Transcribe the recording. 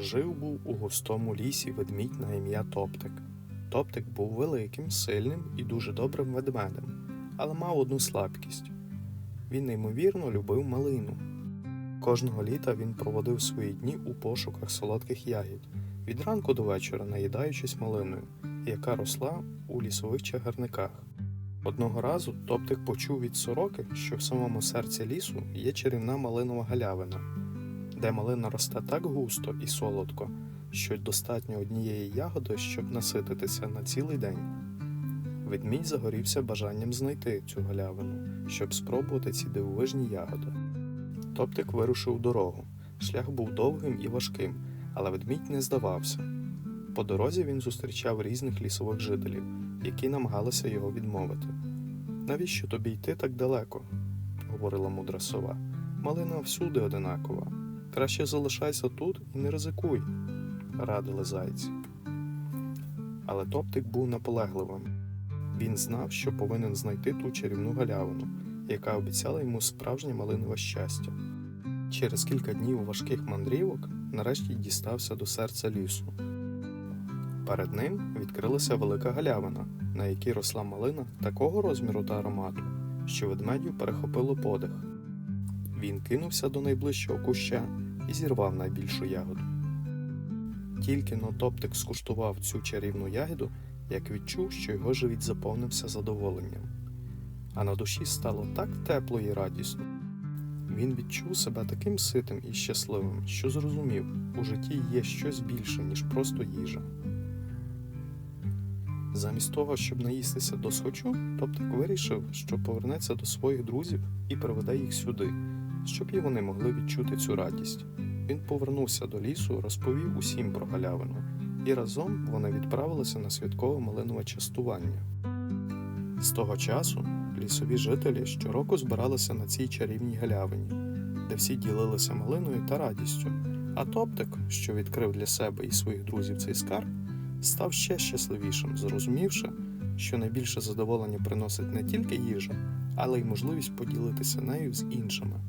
Жив був у густому лісі ведмідь на ім'я Топтик. Топтик був великим, сильним і дуже добрим ведмедем, але мав одну слабкість. Він неймовірно любив малину. Кожного літа він проводив свої дні у пошуках солодких ягід, від ранку до вечора наїдаючись малиною, яка росла у лісових чагарниках. Одного разу Топтик почув від сороки, що в самому серці лісу є чарівна малинова галявина, де малина росте так густо і солодко, що достатньо однієї ягоди, щоб насититися на цілий день. Ведмідь загорівся бажанням знайти цю галявину, щоб спробувати ці дивовижні ягоди. Топтик вирушив дорогу. Шлях був довгим і важким, але ведмідь не здавався. По дорозі він зустрічав різних лісових жителів, які намагалися його відмовити. Навіщо тобі йти так далеко? говорила мудра сова. Малина всюди одинакова. Краще залишайся тут і не ризикуй, радили зайці. Але Топтик був наполегливим. Він знав, що повинен знайти ту чарівну галявину, яка обіцяла йому справжнє малинове щастя. Через кілька днів важких мандрівок нарешті дістався до серця лісу. Перед ним відкрилася велика галявина, на якій росла малина такого розміру та аромату, що ведмедю перехопило подих. Він кинувся до найближчого куща і зірвав найбільшу ягоду. Тільки но топтик скуштував цю чарівну ягоду, як відчув, що його живіт заповнився задоволенням. А на душі стало так тепло і радісно. Він відчув себе таким ситим і щасливим, що зрозумів, у житті є щось більше, ніж просто їжа. Замість того, щоб наїстися до схочу, Топтик вирішив, що повернеться до своїх друзів і приведе їх сюди, щоб і вони могли відчути цю радість. Він повернувся до лісу, розповів усім про галявину, і разом вони відправилися на святкове малинове частування. З того часу лісові жителі щороку збиралися на цій чарівній галявині, де всі ділилися малиною та радістю. А Топтик, що відкрив для себе і своїх друзів цей скарб, став ще щасливішим, зрозумівши, що найбільше задоволення приносить не тільки їжа, але й можливість поділитися нею з іншими.